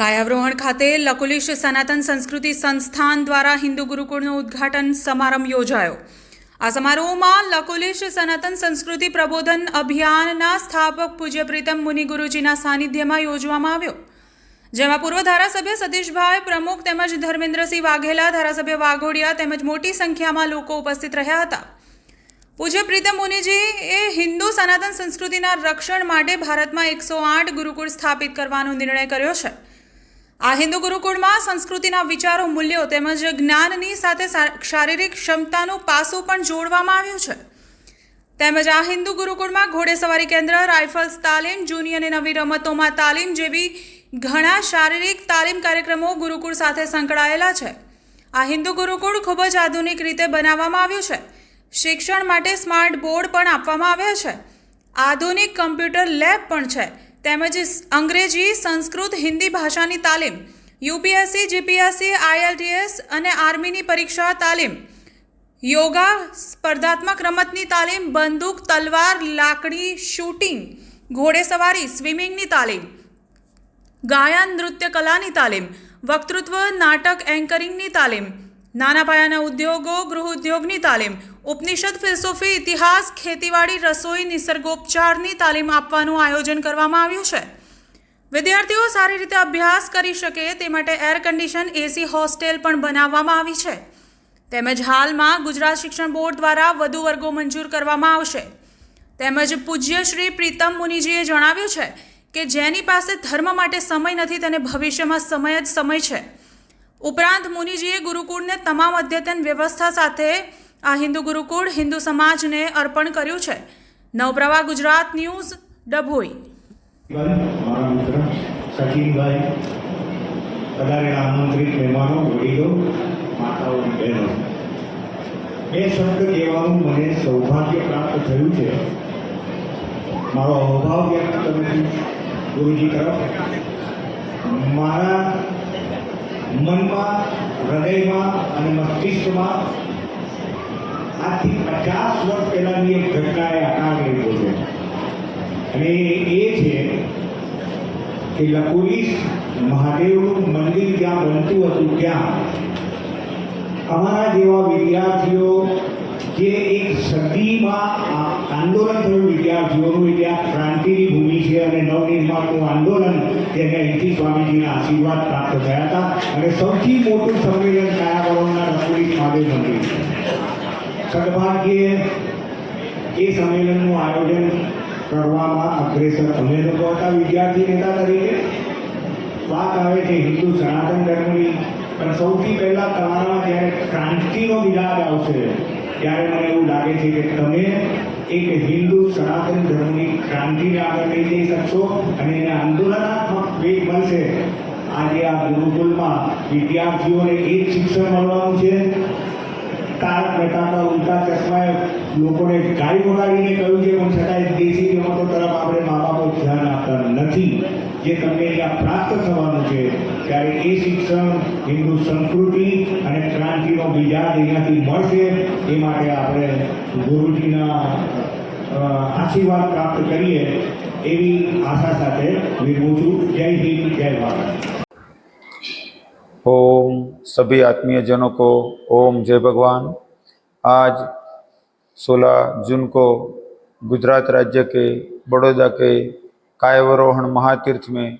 કાયાવરોહણ ખાતે લકુલિશ સનાતન સંસ્કૃતિ સંસ્થાન દ્વારા હિન્દુ ગુરુકુળનું ઉદ્ઘાટન સમારંભ યોજાયો. આ સમારોહમાં લકુલિશ સનાતન સંસ્કૃતિ પ્રબોધન અભિયાનના સ્થાપક પૂજ્ય પ્રીતમ મુનિ ગુરુજીના સાનિધ્યમાં યોજવામાં આવ્યો. જેમાં પૂર્વ ધારાસભ્ય સતીશભાઈ પ્રમુખ તેમજ ધર્મેન્દ્રસિંહ વાઘેલા, ધારાસભ્ય વાઘોડિયા તેમજ મોટી સંખ્યામાં લોકો ઉપસ્થિત રહ્યા હતા. પૂજ્ય પ્રીતમ મુનિજી એ હિન્દુ સનાતન સંસ્કૃતિના રક્ષણ માટે ભારતમાં એકસો આઠ ગુરુકુળ સ્થાપિત કરવાનો નિર્ણય કર્યો છે. આ હિન્દુ ગુરુકુળમાં સંસ્કૃતિના વિચારો, મૂલ્યો તેમજ જ્ઞાનની સાથે શારીરિક ક્ષમતાનું પાસું પણ જોડવામાં આવ્યું છે. તેમજ આ હિન્દુ ગુરુકુળમાં ઘોડેસવારી કેન્દ્ર, રાઇફલ્સ તાલીમ, જૂની અને નવી રમતોમાં તાલીમ જેવી ઘણા શારીરિક તાલીમ કાર્યક્રમો ગુરુકુળ સાથે સંકળાયેલા છે. આ હિન્દુ ગુરુકુળ ખૂબ જ આધુનિક રીતે બનાવવામાં આવ્યું છે. શિક્ષણ માટે સ્માર્ટ બોર્ડ પણ આપવામાં આવ્યા છે. આધુનિક કમ્પ્યુટર લેબ પણ છે. તેમજ અંગ્રેજી, સંસ્કૃત, હિન્દી ભાષાની તાલીમ, યુપીએસસી, જીપીએસસી, આઈએલટીએસ અને આર્મીની પરીક્ષા તાલીમ, યોગા, સ્પર્ધાત્મક રમતની તાલીમ, બંદૂક, તલવાર, લાકડી શૂટિંગ, ઘોડેસવારી, સ્વિમિંગની તાલીમ, ગાયન, નૃત્ય કલાની તાલીમ, વક્તૃત્વ, નાટક, એન્કરિંગની તાલીમ, નાના પાયાના ઉદ્યોગો, ગૃહ ઉદ્યોગની તાલીમ ઉપનિષદ, ફિલસોફી, ઇતિહાસ, ખેતીવાડી, રસોઈ, નિસર્ગોપચારની તાલીમ આપવાનું આયોજન કરવામાં આવ્યું છે. વિદ્યાર્થીઓ સારી રીતે અભ્યાસ કરી શકે તે માટે એર કન્ડિશન એસી હોસ્ટેલ પણ બનાવવામાં આવી છે. તેમજ હાલમાં ગુજરાત શિક્ષણ બોર્ડ દ્વારા વધુ વર્ગો મંજૂર કરવામાં આવશે. તેમજ પૂજ્ય શ્રી પ્રીતમ મુનિજીએ જણાવ્યું છે કે જેની પાસે ધર્મ માટે સમય નથી તેને ભવિષ્યમાં સમય જ સમય છે. ઉપરાંત મુનિજીએ ગુરુકુળને તમામ અદ્યતન વ્યવસ્થા સાથે આ હિન્દુ ગુરુકુળ હિન્દુ સમાજને અર્પણ કર્યું છે. નવપ્રવાહ ગુજરાત ન્યૂઝ, ડભોઈ. સચિનભાઈ પધારેલા આમંત્રિત મહેમાનો, વડીલો બે શબ્દ કહેવાનું મને સૌભાગ્ય પ્રાપ્ત થયું છે. મારો અભાવ વ્યક્ત કરું છું, ગુરુજી તરફ. મારા મનમાં, હૃદયમાં અને મસ્તિષ્કમાં આજથી પચાસ વર્ષ પહેલાની એક ઘટનાએ આકાર લીધો છે. અને એ છે કે લકુલીસ મહાદેવનું મંદિર જ્યાં બનતું હતું ત્યાં અમારા જેવા વિદ્યાર્થીઓ જે એક સદીમાં આંદોલન થયું, વિદ્યાર્થીઓનું એટલે ક્રાંતિની ભૂમિ છે અને નવનિર્માણનું આંદોલન તેને અહીંથી સ્વામીજીના આશીર્વાદ પ્રાપ્ત થયા હતા. અને સૌથી મોટું સંમેલન કાયાવરણના લકુલીસ મહાદેવ મંદિર સદભાગ્યે એ સંમેલનનું આયોજન કરવામાં અગ્રેસર અમે લોકો હતા વિદ્યાર્થી નેતા તરીકે. વાત આવે છે હિન્દુ સનાતન ધર્મની, પણ સૌથી પહેલાં તમારામાં જ્યારે ક્રાંતિનો વિરાજ આવશે, ત્યારે મને એવું લાગે છે કે તમે એક હિન્દુ સનાતન ધર્મની ક્રાંતિને આગળ લઈ જઈ શકશો અને એને આંદોલનાત્મક વેગ મળશે. આજે આ ગુરુકુલમાં વિદ્યાર્થીઓને એ શિક્ષણ મળવાનું છે. તારક મહેતાના ઉલ્ટા ચશ્માએ લોકોને ગાડી વગાડીને કહ્યું છે પણ છતાંય દેશી રમતો તરફ આપણે મા બાપો ધ્યાન આપતા નથી જે તમને અહીંયા પ્રાપ્ત થવાનું છે ત્યારે એ શિક્ષણ હિન્દુ સંસ્કૃતિ અને ક્રાંતિનો બીજાદ અહીંયાથી મળશે એ માટે આપણે ગુરુજીના અ, આશીર્વાદ પ્રાપ્ત કરીએ એવી આશા સાથે વિરમું છું જય હિન્દ જય ભારત ओम सभी आत्मीय जनों को ओम जय भगवान आज 16 जून को गुजरात राज्य के बड़ौदा के कायवरोहण महातीर्थ में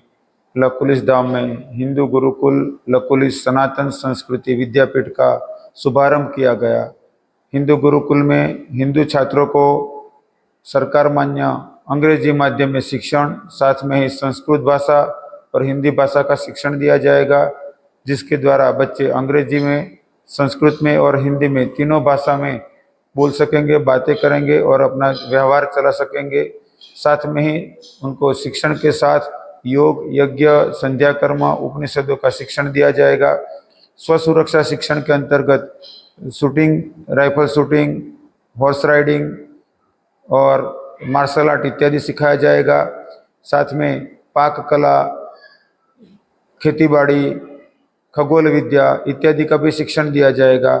लकुलिस धाम में हिंदू गुरुकुल लकुलिस सनातन संस्कृति विद्यापीठ का शुभारंभ किया गया। हिंदू गुरुकुल में हिंदू छात्रों को सरकार मान्य अंग्रेज़ी माध्यम में शिक्षण, साथ में ही संस्कृत भाषा और हिंदी भाषा का शिक्षण दिया जाएगा, जिसके द्वारा बच्चे अंग्रेज़ी में संस्कृत में और हिंदी में तीनों भाषा में बोल सकेंगे, बातें करेंगे और अपना व्यवहार चला सकेंगे। साथ में ही उनको शिक्षण के साथ योग, यज्ञ संध्या कर्म उपनिषदों का शिक्षण दिया जाएगा। स्व सुरक्षा शिक्षण के अंतर्गत shooting, rifle shooting, horse riding और मार्शल आर्ट इत्यादि सिखाया जाएगा। साथ में पाक कला, खेतीबाड़ी खगोल विद्या इत्यादि का भी शिक्षण दिया जाएगा।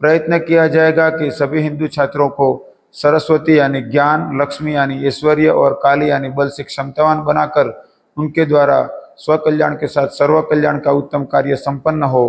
प्रयत्न किया जाएगा कि सभी हिंदू छात्रों को सरस्वती यानी ज्ञान, लक्ष्मी यानी ऐश्वर्य और काली यानी बल से क्षमतावान बनाकर उनके द्वारा स्वकल्याण के साथ सर्व कल्याण का उत्तम कार्य संपन्न हो।